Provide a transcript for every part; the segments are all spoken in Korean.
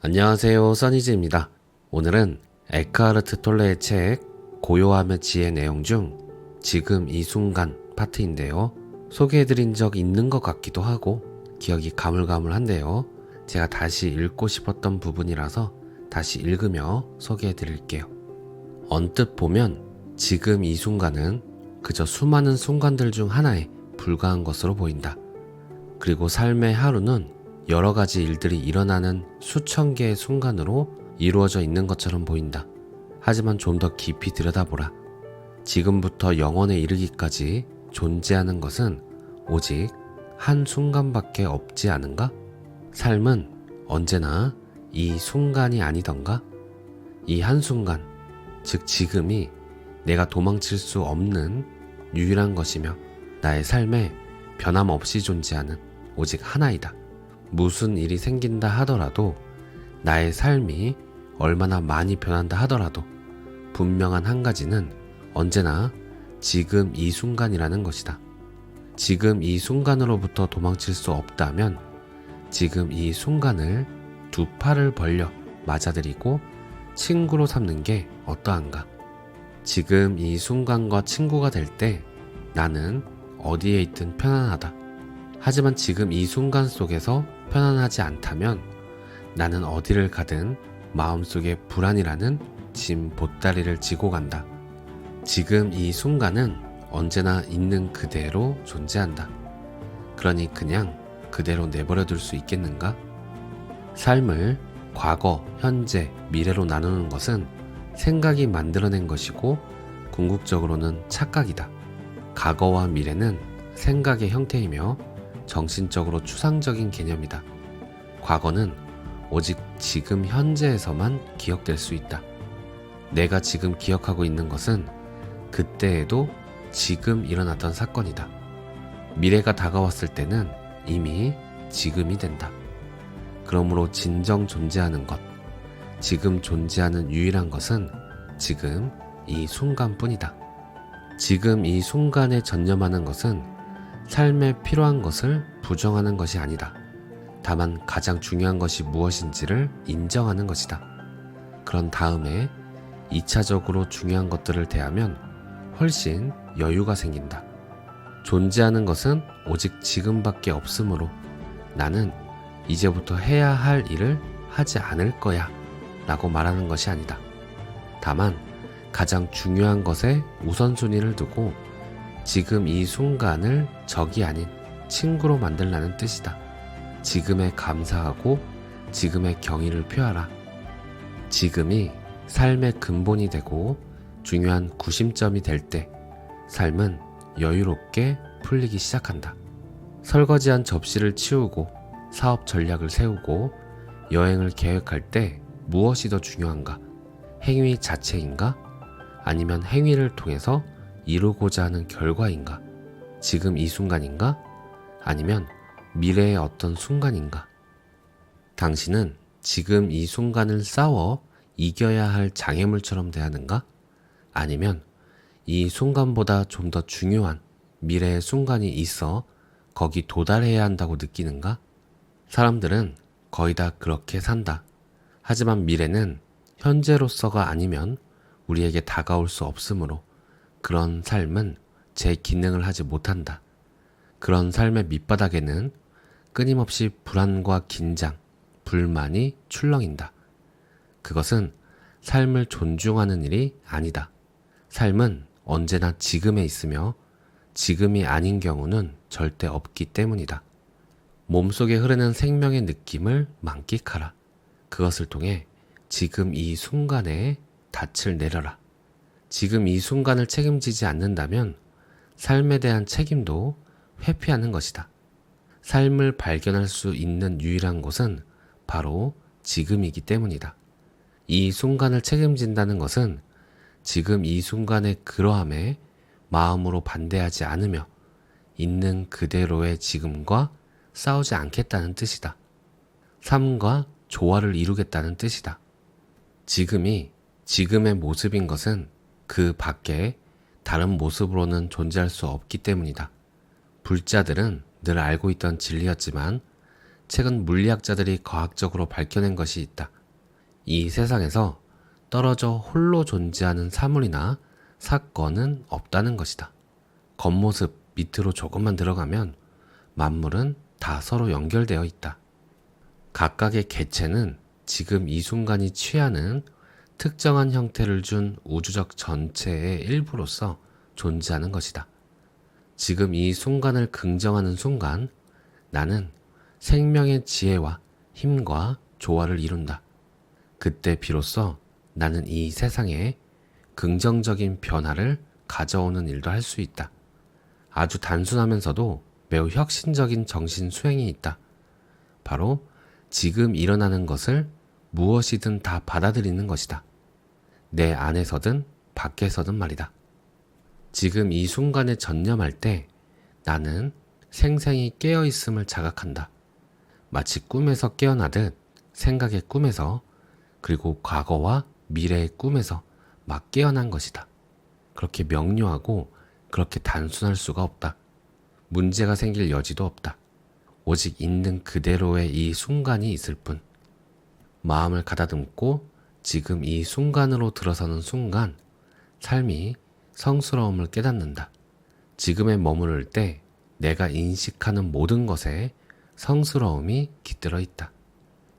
안녕하세요, 써니즈입니다. 오늘은 에크하르트 톨레의 책 고요함의 지혜 내용 중 지금 이 순간 파트인데요. 소개해드린 적 있는 것 같기도 하고 기억이 가물가물한데요. 제가 다시 읽고 싶었던 부분이라서 다시 읽으며 소개해드릴게요. 언뜻 보면 지금 이 순간은 그저 수많은 순간들 중 하나에 불과한 것으로 보인다. 그리고 삶의 하루는 여러 가지 일들이 일어나는 수천 개의 순간으로 이루어져 있는 것처럼 보인다. 하지만 좀 더 깊이 들여다보라. 지금부터 영원에 이르기까지 존재하는 것은 오직 한 순간밖에 없지 않은가? 삶은 언제나 이 순간이 아니던가? 이 한순간, 즉 지금이 내가 도망칠 수 없는 유일한 것이며 나의 삶에 변함없이 존재하는 오직 하나이다. 무슨 일이 생긴다 하더라도 나의 삶이 얼마나 많이 변한다 하더라도 분명한 한 가지는 언제나 지금 이 순간이라는 것이다. 지금 이 순간으로부터 도망칠 수 없다면 지금 이 순간을 두 팔을 벌려 맞아들이고 친구로 삼는 게 어떠한가? 지금 이 순간과 친구가 될 때 나는 어디에 있든 편안하다. 하지만 지금 이 순간 속에서 편안하지 않다면 나는 어디를 가든 마음속에 불안이라는 짐 보따리를 지고 간다. 지금 이 순간은 언제나 있는 그대로 존재한다. 그러니 그냥 그대로 내버려 둘 수 있겠는가? 삶을 과거, 현재, 미래로 나누는 것은 생각이 만들어낸 것이고 궁극적으로는 착각이다. 과거와 미래는 생각의 형태이며 정신적으로 추상적인 개념이다. 과거는 오직 지금 현재에서만 기억될 수 있다. 내가 지금 기억하고 있는 것은 그때에도 지금 일어났던 사건이다. 미래가 다가왔을 때는 이미 지금이 된다. 그러므로 진정 존재하는 것, 지금 존재하는 유일한 것은 지금 이 순간뿐이다. 지금 이 순간에 전념하는 것은 삶에 필요한 것을 부정하는 것이 아니다. 다만 가장 중요한 것이 무엇인지를 인정하는 것이다. 그런 다음에 2차적으로 중요한 것들을 대하면 훨씬 여유가 생긴다. 존재하는 것은 오직 지금밖에 없으므로 나는 이제부터 해야 할 일을 하지 않을 거야 라고 말하는 것이 아니다. 다만 가장 중요한 것에 우선순위를 두고 지금 이 순간을 적이 아닌 친구로 만들라는 뜻이다. 지금에 감사하고 지금의 경의를 표하라. 지금이 삶의 근본이 되고 중요한 구심점이 될 때 삶은 여유롭게 풀리기 시작한다. 설거지한 접시를 치우고 사업 전략을 세우고 여행을 계획할 때 무엇이 더 중요한가? 행위 자체인가? 아니면 행위를 통해서 이루고자 하는 결과인가? 지금 이 순간인가? 아니면 미래의 어떤 순간인가? 당신은 지금 이 순간을 싸워 이겨야 할 장애물처럼 대하는가? 아니면 이 순간보다 좀 더 중요한 미래의 순간이 있어 거기 도달해야 한다고 느끼는가? 사람들은 거의 다 그렇게 산다. 하지만 미래는 현재로서가 아니면 우리에게 다가올 수 없으므로 그런 삶은 제 기능을 하지 못한다. 그런 삶의 밑바닥에는 끊임없이 불안과 긴장, 불만이 출렁인다. 그것은 삶을 존중하는 일이 아니다. 삶은 언제나 지금에 있으며 지금이 아닌 경우는 절대 없기 때문이다. 몸속에 흐르는 생명의 느낌을 만끽하라. 그것을 통해 지금 이 순간에 닻을 내려라. 지금 이 순간을 책임지지 않는다면 삶에 대한 책임도 회피하는 것이다. 삶을 발견할 수 있는 유일한 곳은 바로 지금이기 때문이다. 이 순간을 책임진다는 것은 지금 이 순간의 그러함에 마음으로 반대하지 않으며 있는 그대로의 지금과 싸우지 않겠다는 뜻이다. 삶과 조화를 이루겠다는 뜻이다. 지금이 지금의 모습인 것은 그 밖에 다른 모습으로는 존재할 수 없기 때문이다. 불자들은 늘 알고 있던 진리였지만 최근 물리학자들이 과학적으로 밝혀낸 것이 있다. 이 세상에서 떨어져 홀로 존재하는 사물이나 사건은 없다는 것이다. 겉모습 밑으로 조금만 들어가면 만물은 다 서로 연결되어 있다. 각각의 개체는 지금 이 순간이 취하는 특정한 형태를 준 우주적 전체의 일부로서 존재하는 것이다. 지금 이 순간을 긍정하는 순간 나는 생명의 지혜와 힘과 조화를 이룬다. 그때 비로소 나는 이 세상에 긍정적인 변화를 가져오는 일도 할 수 있다. 아주 단순하면서도 매우 혁신적인 정신 수행이 있다. 바로 지금 일어나는 것을 무엇이든 다 받아들이는 것이다. 내 안에서든 밖에서든 말이다. 지금 이 순간에 전념할 때 나는 생생히 깨어 있음을 자각한다. 마치 꿈에서 깨어나듯 생각의 꿈에서 그리고 과거와 미래의 꿈에서 막 깨어난 것이다. 그렇게 명료하고 그렇게 단순할 수가 없다. 문제가 생길 여지도 없다. 오직 있는 그대로의 이 순간이 있을 뿐. 마음을 가다듬고 지금 이 순간으로 들어서는 순간 삶이 성스러움을 깨닫는다. 지금에 머무를 때 내가 인식하는 모든 것에 성스러움이 깃들어 있다.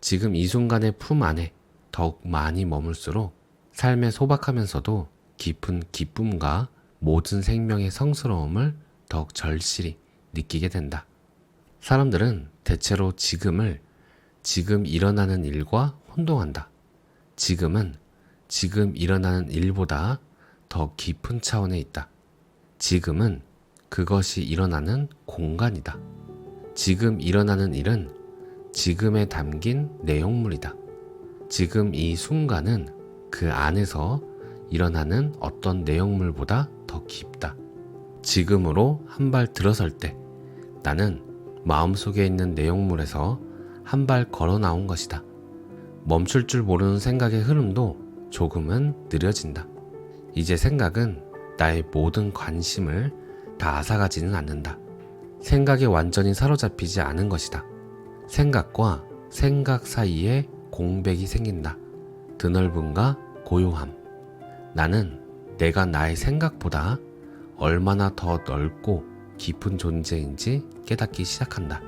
지금 이 순간의 품 안에 더욱 많이 머물수록 삶에 소박하면서도 깊은 기쁨과 모든 생명의 성스러움을 더욱 절실히 느끼게 된다. 사람들은 대체로 지금을 지금 일어나는 일과 혼동한다. 지금은 지금 일어나는 일보다 더 깊은 차원에 있다. 지금은 그것이 일어나는 공간이다. 지금 일어나는 일은 지금에 담긴 내용물이다. 지금 이 순간은 그 안에서 일어나는 어떤 내용물보다 더 깊다. 지금으로 한 발 들어설 때 나는 마음속에 있는 내용물에서 한 발 걸어 나온 것이다. 멈출 줄 모르는 생각의 흐름도 조금은 느려진다. 이제 생각은 나의 모든 관심을 다 앗아가지는 않는다. 생각에 완전히 사로잡히지 않은 것이다. 생각과 생각 사이에 공백이 생긴다. 드넓음과 고요함. 나는 내가 나의 생각보다 얼마나 더 넓고 깊은 존재인지 깨닫기 시작한다.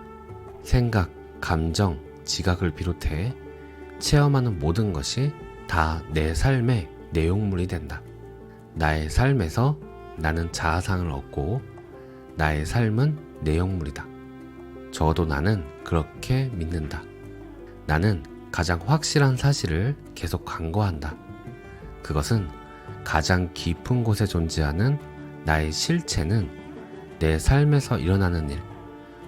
생각, 감정, 지각을 비롯해 체험하는 모든 것이 다 내 삶의 내용물이 된다. 나의 삶에서 나는 자아상을 얻고 나의 삶은 내용물이다. 적어도 나는 그렇게 믿는다. 나는 가장 확실한 사실을 계속 간과한다. 그것은 가장 깊은 곳에 존재하는 나의 실체는 내 삶에서 일어나는 일,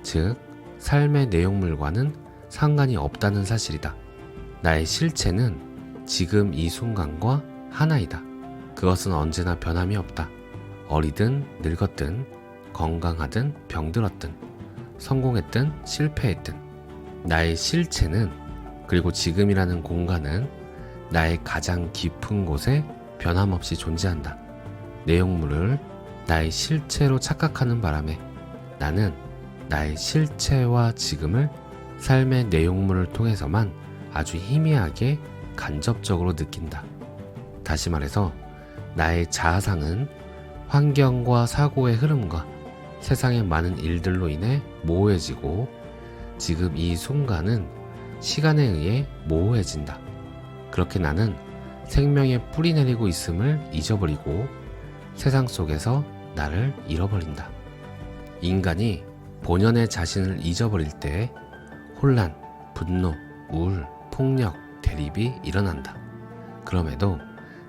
즉, 삶의 내용물과는 상관이 없다는 사실이다. 나의 실체는 지금 이 순간과 하나이다. 그것은 언제나 변함이 없다. 어리든 늙었든 건강하든 병들었든 성공했든 실패했든 나의 실체는 그리고 지금이라는 공간은 나의 가장 깊은 곳에 변함없이 존재한다. 내용물을 나의 실체로 착각하는 바람에 나는 나의 실체와 지금을 삶의 내용물을 통해서만 아주 희미하게 간접적으로 느낀다. 다시 말해서 나의 자아상은 환경과 사고의 흐름과 세상의 많은 일들로 인해 모호해지고 지금 이 순간은 시간에 의해 모호해진다. 그렇게 나는 생명의 뿌리 내리고 있음을 잊어버리고 세상 속에서 나를 잃어버린다. 인간이 본연의 자신을 잊어버릴 때 혼란, 분노, 우울, 폭력, 대립이 일어난다. 그럼에도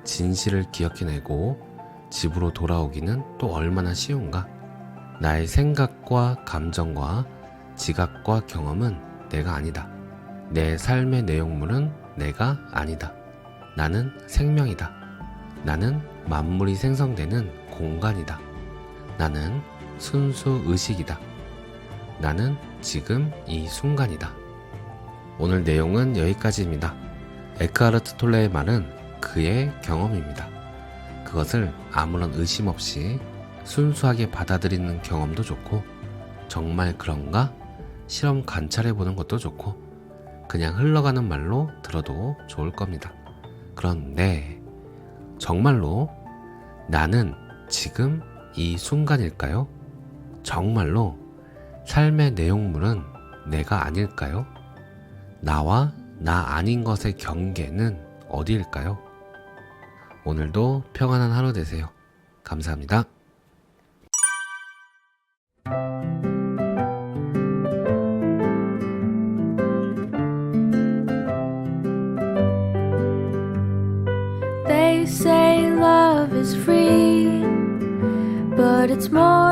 진실을 기억해내고 집으로 돌아오기는 또 얼마나 쉬운가? 나의 생각과 감정과 지각과 경험은 내가 아니다. 내 삶의 내용물은 내가 아니다. 나는 생명이다. 나는 만물이 생성되는 공간이다. 나는 순수 의식이다. 나는 지금 이 순간이다. 오늘 내용은 여기까지입니다. 에크하르트 톨레의 말은 그의 경험입니다. 그것을 아무런 의심 없이 순수하게 받아들이는 경험도 좋고, 정말 그런가? 실험 관찰해 보는 것도 좋고 그냥 흘러가는 말로 들어도 좋을 겁니다. 그런데 정말로 나는 지금 이 순간일까요? 정말로 삶의 내용물은 내가 아닐까요? 나와 나 아닌 것의 경계는 어디일까요? 오늘도 평안한 하루 되세요. 감사합니다. But it's more